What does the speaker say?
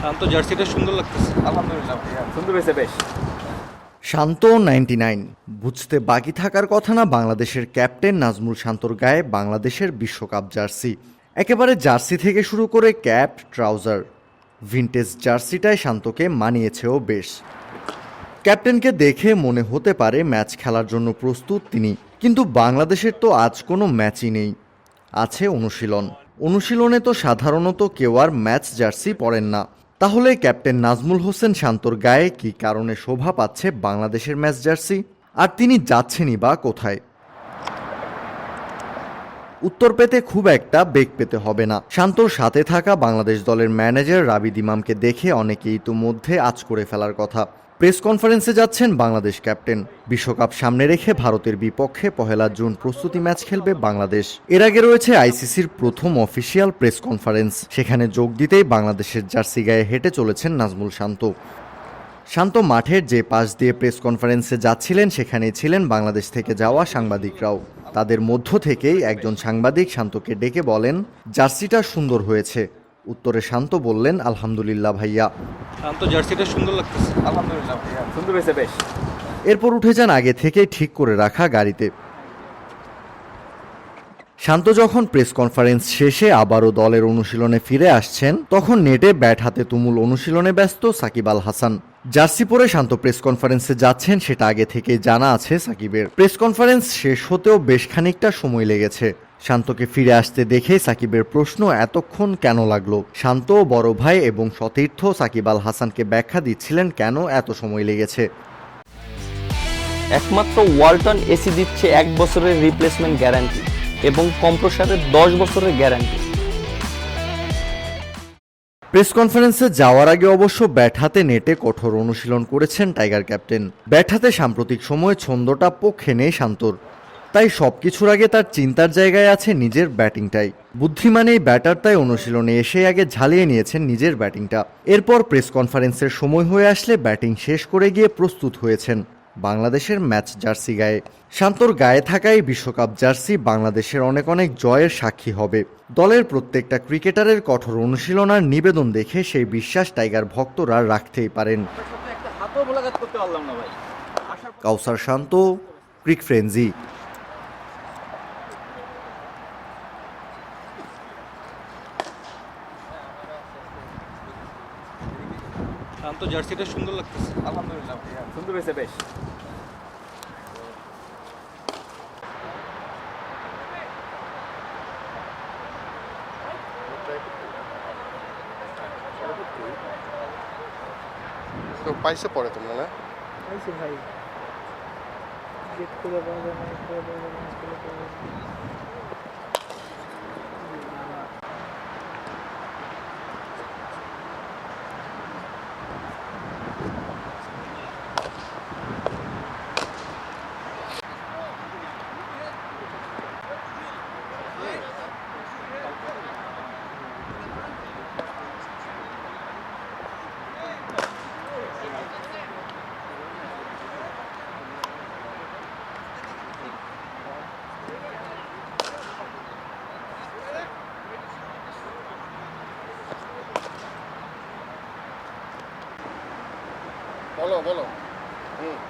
শান্ত জার্সিটা সুন্দর লাগতেছে। আলহামদুলিল্লাহ সুন্দর হয়েছে বেশ। শান্ত নাইনটি নাইন বুঝতে বাকি থাকার কথা না বাংলাদেশের ক্যাপ্টেন নাজমুল শান্তর গায়ে বাংলাদেশের বিশ্বকাপ জার্সি। একেবারে জার্সি থেকে শুরু করে ক্যাপ ট্রাউজার ভিনটেজ জার্সিটাই শান্তকে মানিয়েছেও বেশ। ক্যাপ্টেনকে দেখে মনে হতে পারে ম্যাচ খেলার জন্য প্রস্তুত তিনি কিন্তু বাংলাদেশের তো আজ কোনো ম্যাচই নেই। আছে অনুশীলন। অনুশীলনে তো সাধারণত কেউ আর ম্যাচ জার্সি পরেন না। তাহলে ক্যাপ্টেন নাজমুল হোসেন শান্তর গায়ে কি কারণে শোভা পাচ্ছে বাংলাদেশের ম্যাচ জার্সি? আর তিনি যাচ্ছেনই বা কোথায়? উত্তর পেতে খুব একটা বেগ পেতে হবে না। শান্তর সাথে থাকা বাংলাদেশ দলের ম্যানেজার রাবিদ ইমামকে দেখে অনেকে ইতিমধ্যে আজ করে ফেলার কথা। প্রেস কনফারেন্সে যাচ্ছেন বাংলাদেশ ক্যাপ্টেন। বিশ্বকাপ সামনে রেখে ভারতের বিপক্ষে পহেলা জুন প্রস্তুতি ম্যাচ খেলবে বাংলাদেশ। এর আগে রয়েছে আইসিসির প্রথম অফিসিয়াল প্রেস কনফারেন্স। সেখানে যোগ দিতেই বাংলাদেশের জার্সি গায়ে হেঁটে চলেছেন নাজমুল শান্ত। শান্ত মাঠের যে পাশ দিয়ে প্রেস কনফারেন্সে যাচ্ছিলেন, সেখানেই ছিলেন বাংলাদেশ থেকে যাওয়া সাংবাদিকরাও। তাদের মধ্য থেকেই একজন সাংবাদিক শান্তকে ডেকে বলেন, জার্সিটা সুন্দর হয়েছে। উত্তরে শান্ত বললেন আলহামদুলিল্লাহ ভাইয়া। শান্ত জার্সিটা সুন্দর লাগতেছে। আলহামদুলিল্লাহ ভাইয়া সুন্দর হয়েছে বেশ। এরপর উঠে যান আগে থেকেই ঠিক করে রাখা গাড়িতে। শান্ত যখন প্রেস কনফারেন্স শেষে আবারও দলের অনুশীলনে ফিরে আসছেন তখন নেটে ব্যাট হাতে তুমুল অনুশীলনে ব্যস্ত সাকিব আল হাসান। জার্সি পরে শান্ত প্রেস কনফারেন্সে যাচ্ছেন সেটা আগে থেকে জানা আছে সাকিবের। প্রেস কনফারেন্স শেষ হতেও বেশ খানিকটা সময় লেগেছে। শান্তকে ফিরে আসতে দেখে সাকিবের প্রশ্ন এতক্ষণ কেন লাগল? শান্ত বড় ভাই এবং সতীর্থ সাকিব আল হাসানকে ব্যাখ্যা দিচ্ছিলেন কেন এত সময় লেগেছে? একমাত্র ওয়ালটন এসি দিচ্ছে এক বছরের রিপ্লেসমেন্ট গ্যারান্টি এবং কম্প্রসারের দশ বছরের গ্যারান্টি প্রেস কনফারেন্সে যাওয়ার আগে অবশ্য ব্যাট হাতে নেটে কঠোর অনুশীলন করেছেন টাইগার ক্যাপ্টেন। ব্যাট হাতে সাম্প্রতিক সময়ে ছন্দটা পক্ষে নেই শান্তর। তাই সব কিছুর আগে তার চিন্তার জায়গায় আছে নিজের ব্যাটিংটাই। বুদ্ধিমান এই ব্যাটার তাই অনুশীলনে এসে আগে ঝালিয়ে নিয়েছেন নিজের ব্যাটিংটা। এরপর প্রেস কনফারেন্সের সময় হয়ে আসলে ব্যাটিং শেষ করে গিয়ে প্রস্তুত হয়েছেন বাংলাদেশের ম্যাচ জার্সি গায়ে। শান্তর গায়ে থাকা এই বিশ্বকাপ জার্সি বাংলাদেশের অনেক অনেক জয়ের সাক্ষী হবে। দলের প্রত্যেকটা ক্রিকেটারের কঠোর অনুশীলন আর নিবেদন দেখে সেই বিশ্বাস টাইগার ভক্তরা রাখতেই পারেন। কাউসার শান্ত ক্রিক ফ্রেঞ্জি শান্ত জার্সিটা সুন্দর লাগতেছে। আলহামদুলিল্লাহ সুন্দর হয়েছে বেশ। তো পাইছে পরে তোমরা না? পাইছি ভাই। গেট খুলে যায় না খুলে পাওয়া না খুলে পাওয়া 不咯，不咯，嗯。